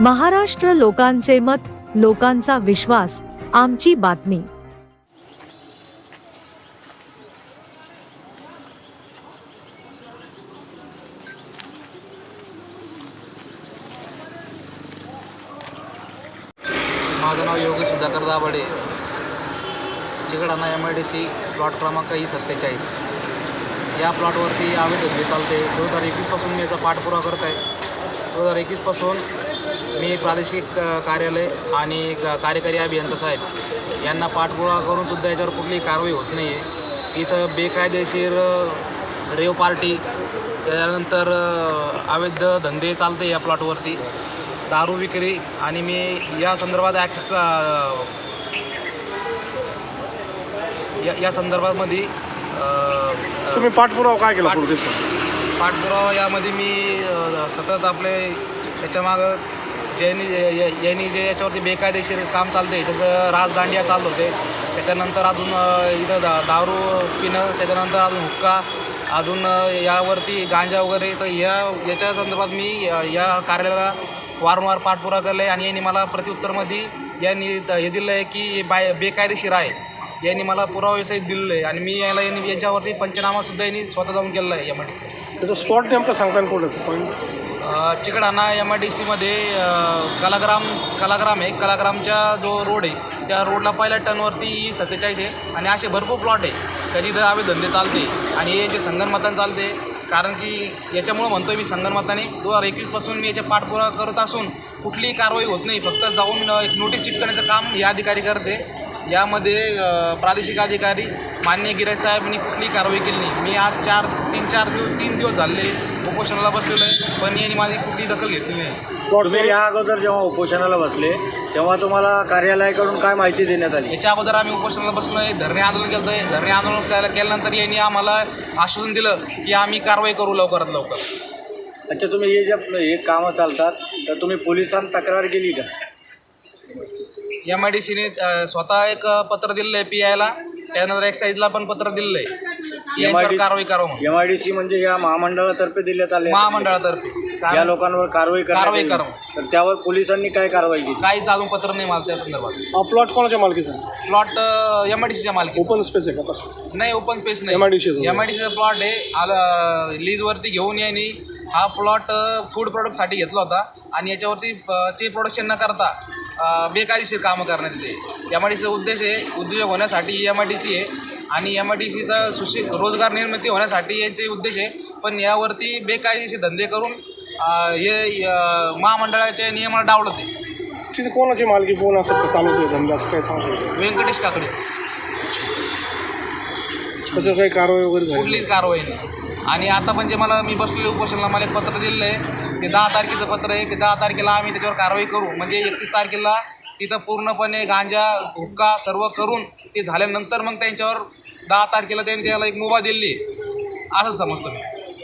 महाराष्ट्र लोकांचे मत लोकांचा विश्वास आमची बातमी. माझं नाव Yogi Sudhakar Dabhade. Chikdana M I D C plot क्रमांक ई सत्तेचाळीस. या प्लॉटवरती आम्ही धंदे चालते. दोन हजार एकवीसपासून मी याचा पाठपुरावा करत आहे दोन हजार एकवीसपासून मी प्रादेशिक कार्यालय आणि क- कार्यकारी अभियंता साहेब यांना पाठपुरावा करूनसुद्धा याच्यावर कुठलीही कारवाई होत नाही आहे इथं बेकायदेशीर रेव पार्टी त्याच्यानंतर अ, अवैध धंदे चालते या प्लॉटवरती. दारू विक्री आणि मी या संदर्भात ॲक्सेसला या या संदर्भामध्ये तुम्ही पाठपुरावा काय केला पाठपुरावा यामध्ये मी सतत आपले त्याच्यामागं ज्यांनी यांनी जे याच्यावरती बेकायदेशीर काम चालते जसं राजदांडिया चालत होते. त्याच्यानंतर अजून इथं दा दारू पिणं त्याच्यानंतर अजून हुक्का अजून यावरती गांजा वगैरे. तर या याच्या संदर्भात मी या कार्यालयाला वारंवार पाठपुरा केला आहे आणि यांनी मला प्रत्युत्तरमध्ये यांनी हे दिलं आहे की हे बाय बेकायदेशीर आहे. यांनी मला पुराव्यासहित दिलेलं आहे आणि मी याला यांनी याच्यावरती पंचनामासुद्धा यांनी स्वतः जाऊन केलेला आहे या आय त्याचा स्पॉट नेमका सांगता येईल कुठे point Chikdana M I D सीमध्ये कलाग्राम कलाग्राम आहे. कलाग्रामच्या जो रोड आहे त्या रोडला पहिल्या टनवरती सत्तेचाळीस आहे. आणि असे भरपूर प्लॉट आहे. त्याची तर आम्ही धंदे चालते. आणि हे जे संगनमताने चालते कारण की याच्यामुळं म्हणतोय मी संगनमताने दोन हजार एकवीसपासून मी याच्या पाठपुरावा करत असून कुठलीही कारवाई होत नाही. फक्त जाऊन एक नोटीस चिटकण्याचं काम हे अधिकारी करते. यामध्ये प्रादेशिक अधिकारी मान्य गिराय साहेबांनी कुठलीही कारवाई केली नाही. मी आज चार तीन चार दिवस तीन दिवस झाले उपोषणाला बसलेलो आहे पण यांनी माझी कुठलीही दखल घेतली नाही. तुम्ही या अगोदर जेव्हा उपोषणाला बसले तेव्हा तुम्हाला कार्यालयाकडून काय माहिती देण्यात आली? याच्या अगोदर आम्ही उपोषणाला बसलो आहे धरणे आंदोलन केलं आहे धरणे आंदोलन केल्या केल्यानंतर यांनी आम्हाला आश्वासन दिलं की आम्ही कारवाई करू लवकरात लवकर. अच्छा तुम्ही हे जे हे कामं चालतात तर तुम्ही पोलिसांत तक्रार केली का? एम आय डी सीने स्वतः एक पत्र दिलेलं आहे पी आयला त्यानंतर एक्साईजला पण पत्र दिलेलं आहे यांच्यावर कारवाई करावं म्हणून. एम आय डी सी म्हणजे या महामंडळातर्फे देण्यात आले. महामंडळातर्फे. या लोकांवर कारवाई करण्यात कारवाई आली. करावं. तर त्यावर पोलिसांनी काय कारवाई केली? काहीच अजून पत्र नाही मला त्या संदर्भात. प्लॉट कोणाच्या मालकीचा प्लॉट एम आय डी सीच्या मालकी ओपन स्पेस आहे का तसं? नाही ओपन स्पेस नाही. MIDC चा. एम आय डी सीचा प्लॉट आहे. आला लीजवरती घेऊन यांनी हा प्लॉट फूड प्रोडक्टसाठी घेतला होता. आणि याच्यावरती अ, ते प्रोडक्शन न करता अ, बेकायदेशीर कामं करण्यात येते. एम आय डी सीचा उद्देश आहे उद्योजक होण्यासाठी एम आय डी सी आहे आणि एम आय डी सीचा सुशि रोजगार निर्मिती होण्यासाठी यांचे उद्देश आहे. पण यावरती बेकायदेशीर धंदे करून हे महामंडळाच्या नियमाला डावलत आहे. तिथे कोणाची मालकी कोण असं का चालवतोय धंदा असं काय सांगतो व्यंकटेश काकडे. त्याचं काही कारवाई वगैरे झाली कुठलीच कारवाई नाही. आणि आता पण जे मला मी बसलेले उपोषणाला मला एक पत्र दिलेलं आहे ते दहा तारखेचं पत्र आहे. की दहा तारखेला आम्ही त्याच्यावर कारवाई करू. म्हणजे एकतीस तारखेला तिथं पूर्णपणे गांजा हुक्का सर्व करून ते झाल्यानंतर मग त्यांच्यावर दहा तारखेला त्यांनी त्याला एक मुभा दिली. असं समजतो मी.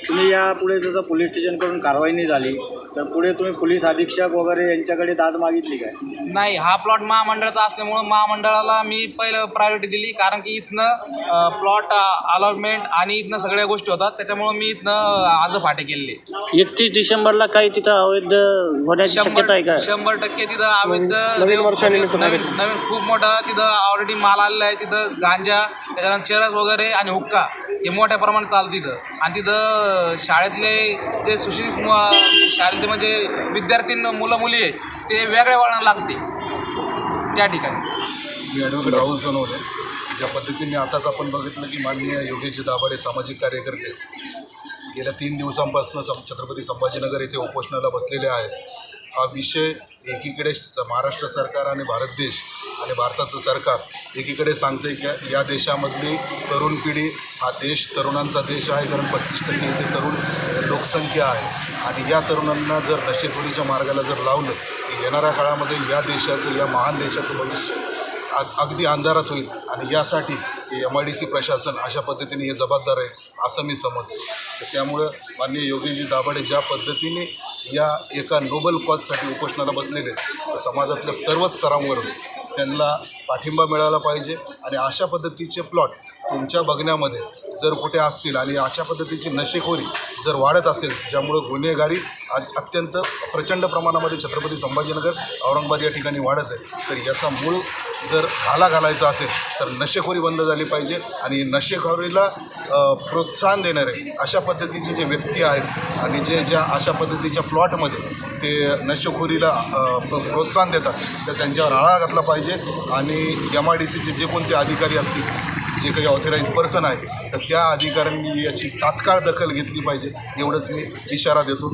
तुम्ही यापुढे जसं पोलीस स्टेशनकडून कारवाई नाही झाली तर पुढे तुम्ही पोलीस अधीक्षक वगैरे यांच्याकडे दाद मागितली काय? नाही हा प्लॉट महामंडळाचा असल्यामुळं महामंडळाला मी पहिलं प्रायोरिटी दिली कारण की इथनं प्लॉट अलॉटमेंट आणि इथनं सगळ्या गोष्टी होतात त्याच्यामुळं मी इथनं आज फाटे केलेले. एकतीस डिसेंबरला काही तिथं अवैध होण्याची शक्यता आहे का? शंभर टक्के तिथं अवैध नवीन रेव- वर्षानिमित्त नवीन नवीन खूप मोठं तिथं ऑलरेडी माल आलेला आहे तिथं गांजा त्याच्यानंतर चरस वगैरे आणि हुक्का. हे मोठ्या प्रमाणात चालतं तिथं आणि तिथं शाळेतले जे सुशिक्षित शाळेतले म्हणजे विद्यार्थी मुलं मुली आहे ते वेगळ्या वळणाला लागते. त्या ठिकाणी. मी ॲडव्होकेट राहुल सोनवले ज्या पद्धतीने आताच आपण बघितलं की माननीय योगेशजी दाभाडे सामाजिक कार्यकर्ते. गेल्या तीन दिवसांपासून छत्रपती संभाजीनगर येथे उपोषणाला बसलेले आहेत. हा विषय एकीकडे स- महाराष्ट्र सरकार आणि भारत देश आणि भारताचं सरकार एकीकडे सांगते की या देशामधली तरुण पिढी हा देश तरुणांचा देश आहे कारण पस्तीस टक्के इथे तरुण लोकसंख्या आहे. आणि या तरुणांना जर नशेखोरीच्या मार्गाला जर लावलं की येणाऱ्या काळामध्ये या देशाचं या महान देशाचं भविष्य अग अगदी अंधारात होईल. आणि यासाठी एम आय डी सी प्रशासन अशा पद्धतीने हे जबाबदार आहे असं मी समजतो. तर त्यामुळं माननीय योगेशजी दाभाडे ज्या पद्धतीने या एका नोबल कॉजसाठी उपोषणाला बसलेले समाजातल्या सर्वच स्तरांवरून त्यांना पाठिंबा मिळाला पाहिजे आणि अशा पद्धतीचे प्लॉट तुमच्या बघण्यामध्ये जर कुठे असतील आणि अशा पद्धतीची नशेखोरी जर वाढत असेल ज्यामुळं गुन्हेगारी अत्यंत प्रचंड प्रमाणामध्ये छत्रपती संभाजीनगर औरंगाबाद या ठिकाणी वाढत आहे. तर याचा मूळ जर घाला घालायचा असेल तर नशेखोरी बंद झाली पाहिजे आणि नशेखोरीला प्रोत्साहन देणारे अशा पद्धतीचे जे व्यक्ती आहेत आणि जे ज्या अशा पद्धतीच्या प्लॉटमध्ये ते नशेखोरीला प्रोत्साहन देतात तर त्यांच्यावर आळा घातला पाहिजे आणि एम आय डी सीचे जे कोणते अधिकारी असतील जे काही ऑथराईज पर्सन आहे तर त्या अधिकाऱ्यांनी याची तात्काळ दखल घेतली पाहिजे. एवढंच मी इशारा देतो.